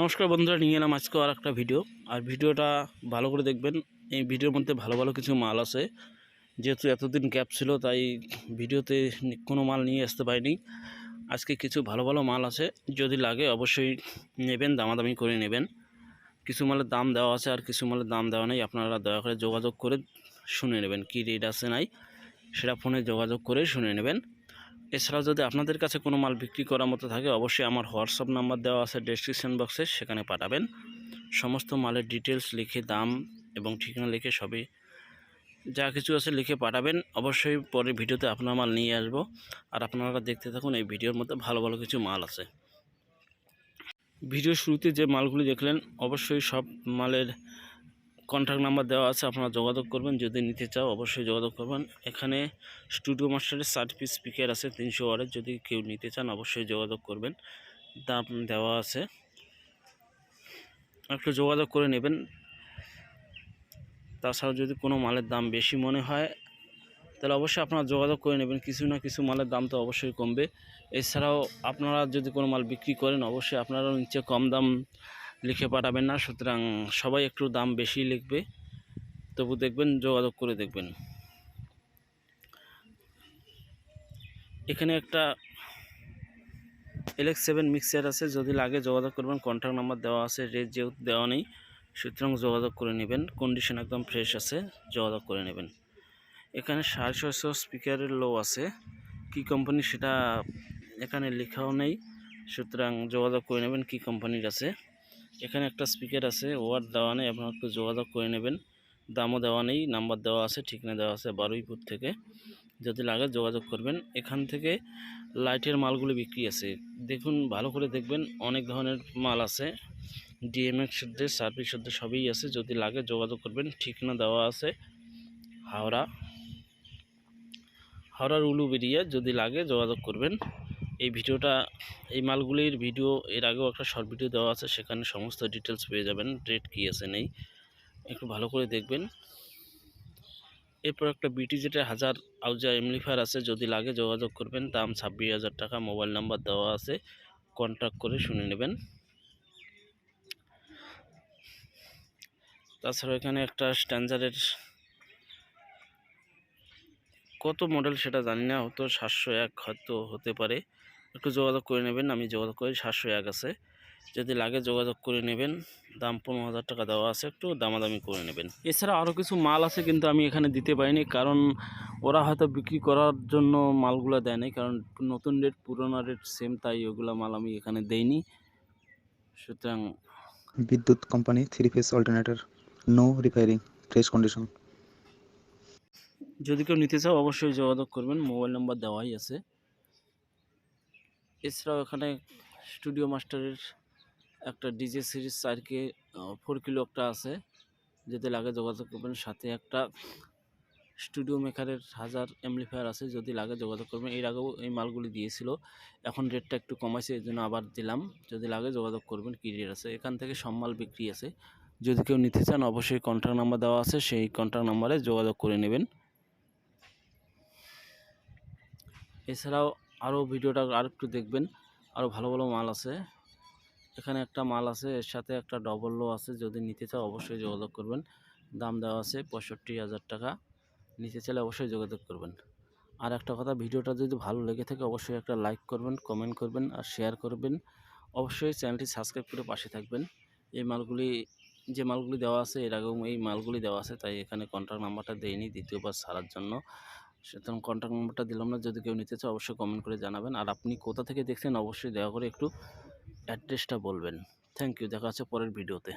নমস্কার বন্ধুরা, নিয়ে এলাম আজকে আর একটা ভিডিও আর ভিডিওটা ভালো করে দেখবেন। এই ভিডিওর মধ্যে ভালো ভালো কিছু মাল আছে। যেহেতু এতদিন গ্যাপ ছিল, তাই ভিডিওতে কোনো মাল নিয়ে আসতে পারিনি। আজকে কিছু ভালো ভালো মাল আছে। যদি লাগে অবশ্যই নেবেন, দামাদামি করে নেবেন। কিছু মালের দাম দেওয়া আছে আর কিছু মালের দাম দেওয়া নেই। আপনারা দয়া করে যোগাযোগ করে শুনে নেবেন। কী রেট আছে নাই, সেটা ফোনে যোগাযোগ করে শুনে নেবেন। এছাড়াও যদি আপনাদের কাছে কোনো মাল বিক্রি করার মতো থাকে, অবশ্যই আমার হোয়াটসঅ্যাপ নাম্বার দেওয়া আছে ডেসক্রিপশন বক্সে সেখানে পাঠাবেন। সমস্ত মালের ডিটেলস লিখে, দাম এবং ঠিকানা লিখে সবই যা কিছু আছে লিখে পাঠাবেন। অবশ্যই পরের ভিডিওতে আপনার মাল নিয়ে আসব। আর আপনারা দেখতে থাকুন এই ভিডিওর মধ্যে ভালো ভালো কিছু মাল আছে। ভিডিও শুরুতে যে মালগুলি দেখলেন, অবশ্যই সব মালের কন্ট্যাক্ট নাম্বার দেওয়া আছে, আপনারা যোগাযোগ করবেন। যদি নিতে চাও, অবশ্যই যোগাযোগ করবেন। এখানে স্টুডিও মাস্টারের ষাট পিস স্পিকার আছে, তিনশো ওয়ারের যদি কেউ নিতে চান, অবশ্যই যোগাযোগ করবেন। দাম দেওয়া আছে। একটু যোগাযোগ করে নেবেন। তাছাড়াও যদি কোনো মালের দাম বেশি মনে হয়, তাহলে অবশ্যই আপনারা যোগাযোগ করে নেবেন। কিছু না কিছু মালের দাম তো অবশ্যই কমবে। এছাড়াও আপনারা যদি কোনো মাল বিক্রি করেন, অবশ্যই আপনারা নিচে কম দাম লিখে পাঠাবেন না, সুতরাং সবাই একটু দাম বেশি লিখবে। তবু দেখবেন, যোগাযোগ করে দেখবেন। এখানে একটা এলেক্স সেভেন মিক্সার আছে, যদি লাগে যোগাযোগ করবেন। কন্ট্যাক্ট নাম্বার দেওয়া আছে রেট যেহেতু দেওয়া নেই, সুতরাং যোগাযোগ করে নেবেন। কন্ডিশন একদম ফ্রেশ আছে, যোগাযোগ করে নেবেন। এখানে সাড়ে ছয়শো স্পিকারের লো আছে। কি কোম্পানি সেটা এখানে লেখাও নেই, সুতরাং যোগাযোগ করে নেবেন কি কোম্পানির আছে। এখানে একটা স্পিকার আছে, ওয়ার্ড দেওয়া নেই, আপনারা একটু যোগাযোগ করে নেবেন। দামও দেওয়া নেই, নাম্বার দেওয়া আছে, ঠিকানা দেওয়া আছে বারুইপুর থেকে। যদি লাগে যোগাযোগ করবেন। এখান থেকে লাইটের মালগুলি বিক্রি আছে। দেখুন, ভালো করে দেখবেন, অনেক ধরনের মাল আছে। ডিএমএক্স সদ্যে, সার্ভিস সদ্যে সবই আছে। যদি লাগে যোগাযোগ করবেন, ঠিকানা দেওয়া আছে। হাওড়া, হাওড়ার উলুবেরিয়া যদি লাগে যোগাযোগ করবেন। এই ভিডিওটা, এই মালগুলির ভিডিও, এর আগেও একটা শর্ট ভিডিও দেওয়া আছে, সেখানে সমস্ত ডিটেলস পেয়ে যাবেন রেট কী আছে, নেই। একটু ভালো করে দেখবেন। এরপর একটা বিটি যেটা হাজার আউজা এমলিফায়ার আছে, যদি লাগে যোগাযোগ করবেন, দাম ছাব্বিশ হাজার টাকা, মোবাইল নাম্বার দেওয়া আছে কন্ট্যাক্ট করে শুনে নেবেন। তাছাড়া এখানে একটা স্ট্যান্ডার্ডের কত মডেল সেটা জানি না, হয়তো সাতশো এক হয়তো হতে পারে। একটু যোগাযোগ করে নেবেন, আমি যোগাযোগ করি, সাতশো এক আছে। যদি লাগে যোগাযোগ করে নেবেন, দাম পনেরো হাজার টাকা দেওয়া আছে, একটু দামাদামি করে নেবেন। এছাড়া আরও কিছু মাল আছে কিন্তু আমি এখানে দিতে পারিনি, কারণ ওরা হয়তো বিক্রি করার জন্য মালগুলো দেয় নাই, কারণ নতুন রেট পুরোনো রেট সেম তাই ওগুলো মাল আমি এখানে দেইনি। সুতরাং বিদ্যুৎ company three phase alternator no repairing fresh condition যদি কেউ নিতে চাও, অবশ্যই যোগাযোগ করবেন। মোবাইল নাম্বার দেওয়াই আছে। এছাড়াও এখানে স্টুডিও মাস্টারের একটা ডিজে সিরিজ চারকে ফোর কিলো একটা আছে। যদি লাগে যোগাযোগ করবেন। সাথে একটা স্টুডিও মেকারের হাজার এমপ্লিফায়ার আছে। যদি লাগে যোগাযোগ করবেন। এর আগেও এই মালগুলি দিয়েছিল। এখন রেটটা একটু কমাইছে, এই জন্য আবার দিলাম। যদি লাগে যোগাযোগ করবেন, কী রেট আছে? এখান থেকে সব মাল বিক্রি আছে। যদি কেউ নিতে চান, অবশ্যই কন্ট্যাক্ট নাম্বার দেওয়া আছে। সেই কন্ট্যাক্ট নাম্বারে যোগাযোগ করে নেবেন। এছাড়াও আরও ভিডিওটা আর একটু দেখবেন। আরও ভালো ভালো মাল আছে। এখানে একটা মাল আছে, এর সাথে একটা ডবল লো আছে। যদি নিতে চাও অবশ্যই যোগাযোগ করবেন। দাম দেওয়া আছে পঁয়ষট্টি হাজার টাকা। নিতে চাইলে অবশ্যই যোগাযোগ করবেন। আর একটা কথা, ভিডিওটা যদি ভালো লেগে থাকে অবশ্যই একটা লাইক করবেন কমেন্ট করবেন আর শেয়ার করবেন। অবশ্যই চ্যানেলটি সাবস্ক্রাইব করে পাশে থাকবেন। এই মালগুলি, যে মালগুলি দেওয়া আছে, এর আগেও এই মালগুলি দেওয়া আছে, তাই এখানে কন্ট্যাক্ট নাম্বারটা দেয়নি দ্বিতীয়বার সারার জন্য। সুতরাং কন্ট্যাক্ট নম্বরটা দিলাম না, যদি কেউ নিতে চায় অবশ্যই কমেন্ট করে জানাবেন। আর আপনি কোথা থেকে দেখছেন, অবশ্যই দয়া করে একটু অ্যাড্রেসটা বলবেন। থ্যাংক ইউ দেখা হচ্ছে পরের ভিডিওতে